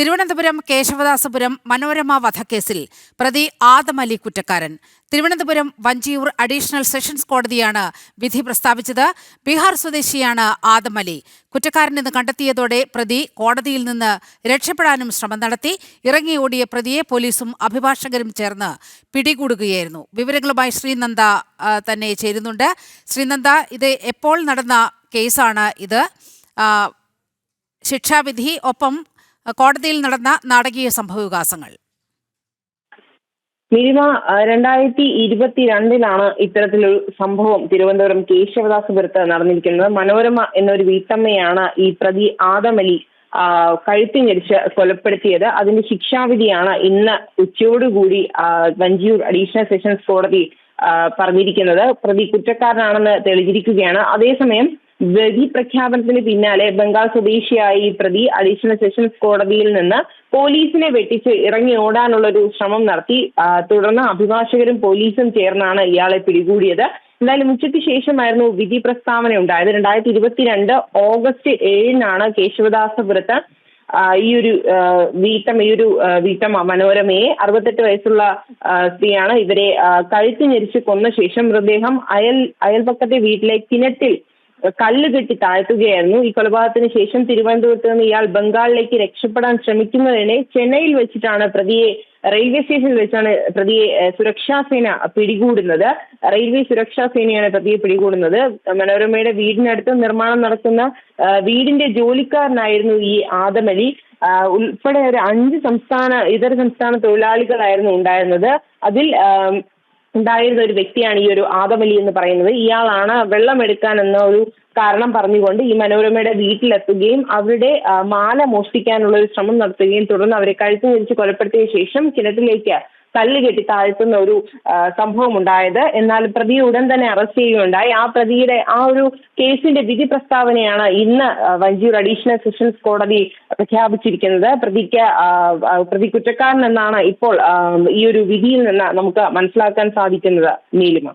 തിരുവനന്തപുരം കേശവദാസപുരം മനോരമ വധക്കേസിൽ പ്രതി ആദമലി കുറ്റക്കാരൻ. തിരുവനന്തപുരം വഞ്ചിയൂർ അഡീഷണൽ സെഷൻസ് കോടതിയാണ് വിധി പ്രസ്താവിച്ചത്. ബീഹാർ സ്വദേശിയാണ് ആദമലി കുറ്റക്കാരനെന്ന് കണ്ടെത്തിയതോടെ പ്രതി കോടതിയിൽ നിന്ന് രക്ഷപ്പെടാനും ശ്രമം നടത്തി. ഇറങ്ങിയോടിയ പ്രതിയെ പോലീസും അഭിഭാഷകരും ചേർന്ന് പിടികൂടുകയായിരുന്നു. വിവരങ്ങളുമായി ശ്രീനന്ദ തന്നെ ചേരുന്നുണ്ട്. ശ്രീനന്ദ ഇത് എപ്പോൾ നടന്ന കേസാണ് ഇത്? ശിക്ഷാവിധി ഒപ്പം കോടതിയിൽ നടന്ന നാടകീയ സംഭവവികാസങ്ങൾ. മിനിമ രണ്ടായിരത്തി ഇരുപത്തിരണ്ടിലാണ് ഇത്തരത്തിലൊരു സംഭവം തിരുവനന്തപുരം കേശവദാസപുരത്ത് നടന്നിരിക്കുന്നത്. മനോരമ എന്നൊരു വീട്ടമ്മയാണ് ഈ പ്രതി ആദമലി കഴുത്തി ഞെരിച്ച് കൊലപ്പെടുത്തിയത്. അതിന്റെ ശിക്ഷാവിധിയാണ് ഇന്ന് ഉച്ചയോടുകൂടി വഞ്ചിയൂർ അഡീഷണൽ സെഷൻസ് കോടതി പറഞ്ഞിരിക്കുന്നത്. പ്രതി കുറ്റക്കാരനാണെന്ന് തെളിഞ്ഞിരിക്കുകയാണ്. അതേസമയം വിധി പ്രഖ്യാപനത്തിന് പിന്നാലെ ബംഗാൾ സ്വദേശിയായ ഈ പ്രതി അഡീഷണൽ സെഷൻസ് കോടതിയിൽ നിന്ന് പോലീസിനെ വെട്ടിച്ച് ഇറങ്ങി ഓടാനുള്ള ഒരു ശ്രമം നടത്തി. തുടർന്ന് അഭിഭാഷകരും പോലീസും ചേർന്നാണ് ഇയാളെ പിടികൂടിയത്. എന്തായാലും ഉച്ചയ്ക്ക് ശേഷമായിരുന്നു വിധി പ്രസ്താവന ഉണ്ടായത്. രണ്ടായിരത്തി ഇരുപത്തിരണ്ട് ഓഗസ്റ്റ് ഏഴിനാണ് കേശവദാസപുരത്ത് ഈ ഒരു വീട്ടം ഈ ഒരു വീട്ടം മനോരമയെ അറുപത്തെട്ട് വയസ്സുള്ള സ്ത്രീയാണ് ഇവരെ കഴുത്തി ഞെരിച്ച് കൊന്ന ശേഷം മൃതദേഹം അയൽ അയൽപക്കത്തെ വീട്ടിലെ കിണറ്റിൽ കല്ല് കെട്ടി താഴ്ത്തുകയായിരുന്നു. ഈ കൊലപാതകത്തിന് ശേഷം തിരുവനന്തപുരത്ത് നിന്ന് ഇയാൾ ബംഗാളിലേക്ക് രക്ഷപ്പെടാൻ ശ്രമിക്കുന്നതിനെ ചെന്നൈയിൽ വെച്ചിട്ടാണ് പ്രതിയെ റെയിൽവേ സ്റ്റേഷനിൽ വെച്ചാണ് പ്രതിയെ സുരക്ഷാ സേന പിടികൂടുന്നത്. റെയിൽവേ സുരക്ഷാ സേനയാണ് പ്രതിയെ പിടികൂടുന്നത്. മനോരമയുടെ വീടിനടുത്ത് നിർമ്മാണം നടക്കുന്ന വീടിന്റെ ജോലിക്കാരനായിരുന്നു ഈ ആദമലി. ഉൾപ്പെടെ ഒരു അഞ്ച് സംസ്ഥാന ഇതര സംസ്ഥാന തൊഴിലാളികളായിരുന്നു ഉണ്ടായിരുന്നത്. അതിൽ ഉണ്ടായിരുന്ന ഒരു വ്യക്തിയാണ് ഈ ഒരു ആദമലി എന്ന് പറയുന്നത്. ഇയാളാണ് വെള്ളമെടുക്കാൻ എന്ന ഒരു കാരണം പറഞ്ഞുകൊണ്ട് ഈ മനോരമയുടെ വീട്ടിലെത്തുകയും അവരുടെ മാല മോഷ്ടിക്കാനുള്ള ഒരു ശ്രമം നടത്തുകയും തുടർന്ന് അവരെ കഴുത്ത് തിരിച്ച് കൊലപ്പെടുത്തിയ ശേഷം കിണറ്റിലേക്ക് കല്ല് കെട്ടി താഴ്ത്തുന്ന ഒരു സംഭവം ഉണ്ടായത് എന്നാൽ പ്രതിയെ ഉടൻ തന്നെ അറസ്റ്റ് ചെയ്യുകയുണ്ടായി. ആ പ്രതിയുടെ ആ ഒരു കേസിന്റെ വിധി പ്രസ്താവനയാണ് ഇന്ന് വഞ്ചിയൂർ അഡീഷണൽ സെഷൻസ് കോടതി പ്രഖ്യാപിച്ചിരിക്കുന്നത്. പ്രതിക്ക് പ്രതി കുറ്റക്കാരൻ എന്നാണ് ഇപ്പോൾ ഈ ഒരു വിധിയിൽ നിന്ന് നമുക്ക് മനസ്സിലാക്കാൻ സാധിക്കുന്നത് നീലിമ.